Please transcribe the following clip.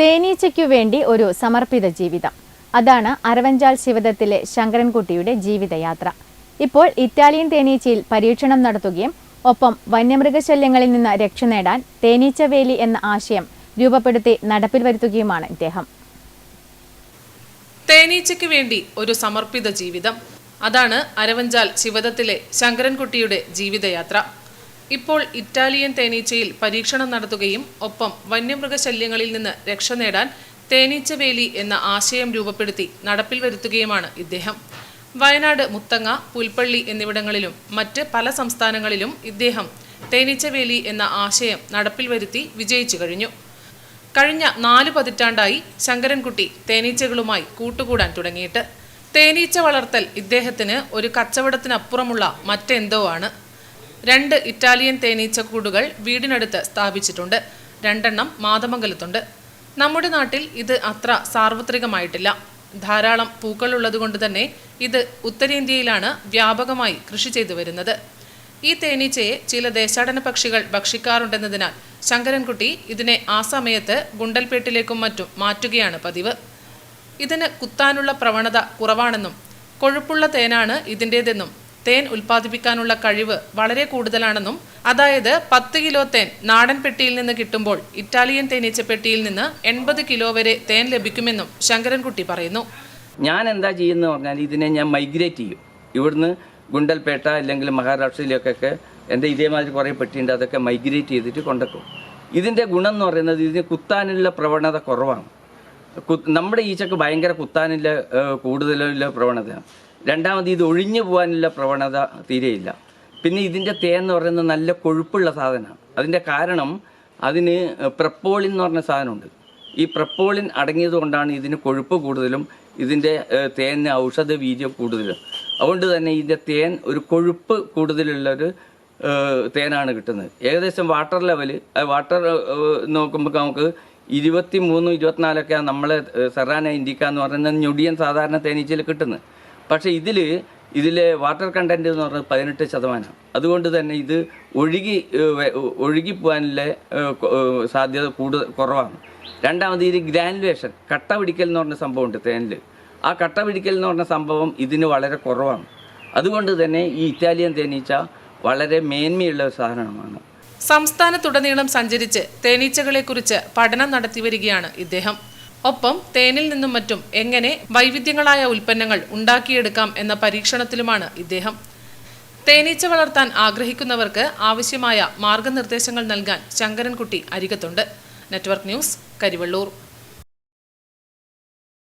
തേനീച്ചയ്ക്കു വേണ്ടി ഒരു സമർപ്പിത ജീവിതം. അതാണ് അരവഞ്ചാൽ ശിവദത്തിലെ ശങ്കരൻകുട്ടിയുടെ ജീവിതയാത്ര. ഇപ്പോൾ ഇറ്റാലിയൻ തേനീച്ചയിൽ പരീക്ഷണം നടത്തുകയും ഒപ്പം വന്യമൃഗശല്യങ്ങളിൽ നിന്ന് രക്ഷ നേടാൻ തേനീച്ചവേലി എന്ന ആശയം രൂപപ്പെടുത്തി നടപ്പിൽ വരുത്തുകയുമാണ് ഇദ്ദേഹം. തേനീച്ചയ്ക്ക് വേണ്ടി ഒരു സമർപ്പിത ജീവിതം. അതാണ് അരവഞ്ചാൽ ശിവദത്തിലെ ശങ്കരൻകുട്ടിയുടെ ജീവിതയാത്ര. ഇപ്പോൾ ഇറ്റാലിയൻ തേനീച്ചയിൽ പരീക്ഷണം നടത്തുകയും ഒപ്പം വന്യമൃഗശല്യങ്ങളിൽ നിന്ന് രക്ഷ നേടാൻ തേനീച്ചവേലി എന്ന ആശയം രൂപപ്പെടുത്തി നടപ്പിൽ വരുത്തുകയുമാണ് ഇദ്ദേഹം. വയനാട് മുത്തങ്ങ പുൽപ്പള്ളി എന്നിവിടങ്ങളിലും മറ്റ് പല സംസ്ഥാനങ്ങളിലും ഇദ്ദേഹം തേനീച്ചവേലി എന്ന ആശയം നടപ്പിൽ വരുത്തി വിജയിച്ചു കഴിഞ്ഞു. കഴിഞ്ഞ നാല് പതിറ്റാണ്ടായി ശങ്കരൻകുട്ടി തേനീച്ചകളുമായി കൂട്ടുകൂടാൻ തുടങ്ങിയിട്ട്. തേനീച്ച വളർത്തൽ ഇദ്ദേഹത്തിന് ഒരു കച്ചവടത്തിനപ്പുറമുള്ള മറ്റെന്തോ ആണ്. രണ്ട് ഇറ്റാലിയൻ തേനീച്ച കൂടുകൾ വീടിനടുത്ത് സ്ഥാപിച്ചിട്ടുണ്ട്. രണ്ടെണ്ണം മാതമംഗലത്തുണ്ട്. നമ്മുടെ നാട്ടിൽ ഇത് അത്ര സാർവത്രികമായിട്ടില്ല. ധാരാളം പൂക്കളുള്ളതുകൊണ്ട് തന്നെ ഇത് ഉത്തരേന്ത്യയിലാണ് വ്യാപകമായി കൃഷി ചെയ്തു വരുന്നത്. ഈ തേനീച്ചയെ ചില ദേശാടന പക്ഷികൾ ഭക്ഷിക്കാറുണ്ടെന്നതിനാൽ ശങ്കരൻകുട്ടി ഇതിനെ ആ സമയത്ത് ഗുണ്ടൽപേട്ടിലേക്കും മറ്റും മാറ്റുകയാണ് പതിവ്. ഇതിന് കുത്താനുള്ള പ്രവണത കുറവാണെന്നും കൊഴുപ്പുള്ള തേനാണ് ഇതിന്റേതെന്നും തേൻ ഉൽപ്പാദിപ്പിക്കാനുള്ള കഴിവ് വളരെ കൂടുതലാണെന്നും അതായത് പത്ത് കിലോ തേൻ നാടൻ പെട്ടിയിൽ നിന്ന് കിട്ടുമ്പോൾ ഇറ്റാലിയൻ തേനീച്ചപ്പെട്ടിയിൽ നിന്ന് എൺപത് കിലോ വരെ തേൻ ലഭിക്കുമെന്നും ശങ്കരൻകുട്ടി പറയുന്നു. ഞാൻ എന്താ ചെയ്യുന്നത് പറഞ്ഞാൽ ഇതിനെ ഞാൻ മൈഗ്രേറ്റ് ചെയ്യും. ഇവിടുന്ന് ഗുണ്ടൽപേട്ട അല്ലെങ്കിൽ മഹാരാഷ്ട്രയിലൊക്കെ എന്റെ ഇതേമാതിരി കുറേ പെട്ടിയുണ്ട് അതൊക്കെ മൈഗ്രേറ്റ് ചെയ്തിട്ട് കൊണ്ടുവെക്കും ഇതിന്റെ ഗുണം എന്ന് പറയുന്നത് ഇതിന് കുത്താനുള്ള പ്രവണത കുറവാണ്. നമ്മുടെ ഈച്ചക്ക് ഭയങ്കര കുത്താനുള്ള കൂടുതലുള്ള പ്രവണതയാണ്. രണ്ടാമത് ഇത് ഒഴിഞ്ഞു പോകാനുള്ള പ്രവണത തീരെയില്ല. പിന്നെ ഇതിന്റെ തേൻ എന്ന് പറയുന്നത് നല്ല കൊഴുപ്പുള്ള സാധനമാണ്. അതിന്റെ കാരണം അതിന് പ്രപ്പോളിൻ എന്ന് പറഞ്ഞ സാധനമുണ്ട്. ഈ പ്രപ്പോളിൻ അടങ്ങിയത് കൊണ്ടാണ് ഇതിന് കൊഴുപ്പ് കൂടുതലും ഇതിന്റെ തേനിന് ഔഷധ വീര്യം കൂടുതലും. അതുകൊണ്ട് തന്നെ ഇതിന്റെ തേൻ ഒരു കൊഴുപ്പ് കൂടുതലുള്ളൊരു തേനാണ് കിട്ടുന്നത്. ഏകദേശം വാട്ടർ ലെവൽ വാട്ടർ നോക്കുമ്പോൾ നമുക്ക് ഇരുപത്തി മൂന്നും ഇരുപത്തിനാലൊക്കെയാണ് നമ്മളെ ഏഹ്, സെറാന ഇൻഡിക്ക എന്ന് പറയുന്ന ഞൊടിയൻ സാധാരണ തേനീച്ചയിൽ കിട്ടുന്നത്. പക്ഷേ ഇതിൽ ഇതിലെ വാട്ടർ കണ്ടന്റ് എന്ന് പറഞ്ഞത് പതിനെട്ട് ശതമാനം. അതുകൊണ്ട് തന്നെ ഇത് ഒഴുകി ഏഹ്, വെ- ഒഴുകി പോകാനുള്ള ഏഹ്, കൊ- ഏഹ്, സാധ്യത കൂടുതൽ കുറവാണ്. രണ്ടാമത് ഇത് ഗ്രാനുലേഷൻ കട്ട പിടിക്കൽ എന്ന് പറഞ്ഞ സംഭവമുണ്ട് തേനിൽ ആ കട്ട പിടിക്കൽ എന്ന് പറഞ്ഞ സംഭവം ഇതിന് വളരെ കുറവാണ്. അതുകൊണ്ട് തന്നെ ഈ ഇറ്റാലിയൻ തേനീച്ച വളരെ മേന്മയുള്ള ഒരു സാധനമാണ്. സംസ്ഥാനത്തുടനീളം സഞ്ചരിച്ച് തേനീച്ചകളെക്കുറിച്ച് പഠനം നടത്തി വരികയാണ് ഇദ്ദേഹം. ഒപ്പം തേനിൽ നിന്നും മറ്റും എങ്ങനെ വൈവിധ്യങ്ങളായ ഉൽപ്പന്നങ്ങൾ ഉണ്ടാക്കിയെടുക്കാം എന്ന പരീക്ഷണത്തിലുമാണ് ഇദ്ദേഹം. തേനീച്ച വളർത്താൻ ആഗ്രഹിക്കുന്നവർക്ക് ആവശ്യമായ മാർഗനിർദ്ദേശങ്ങൾ നൽകാൻ ശങ്കരൻകുട്ടി അരികത്തുണ്ട്. Network news Karivellur.